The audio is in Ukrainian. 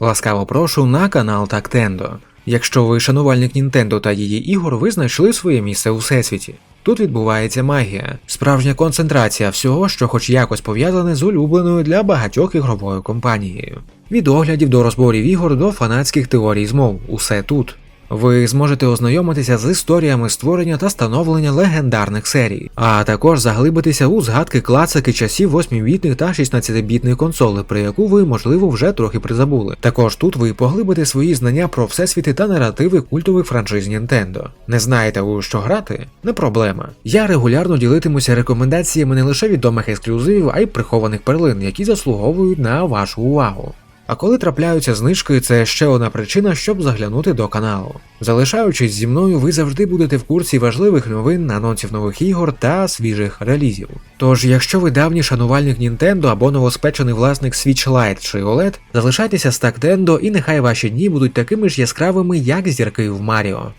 Ласкаво прошу на канал Тактендо. Якщо ви шанувальник Нінтендо та її ігор, ви знайшли своє місце у всесвіті. Тут відбувається магія, справжня концентрація всього, що хоч якось пов'язане з улюбленою для багатьох ігровою компанією. Від оглядів до розборів ігор до фанатських теорій змов, усе тут. Ви зможете ознайомитися з історіями створення та становлення легендарних серій, а також заглибитися у згадки класики часів 8-бітних та 16-бітних консолей, про яку ви, можливо, вже трохи призабули. Також тут ви поглибите свої знання про всесвіти та наративи культових франшиз Nintendo. Не знаєте у що грати? Не проблема. Я регулярно ділитимуся рекомендаціями не лише відомих ексклюзивів, а й прихованих перлин, які заслуговують на вашу увагу. А коли трапляються знижки, це ще одна причина, щоб заглянути до каналу. Залишаючись зі мною, ви завжди будете в курсі важливих новин, анонсів нових ігор та свіжих релізів. Тож, якщо ви давній шанувальник Nintendo або новоспечений власник Switch Lite чи OLED, залишайтеся з Tactendo і нехай ваші дні будуть такими ж яскравими, як зірки в Маріо.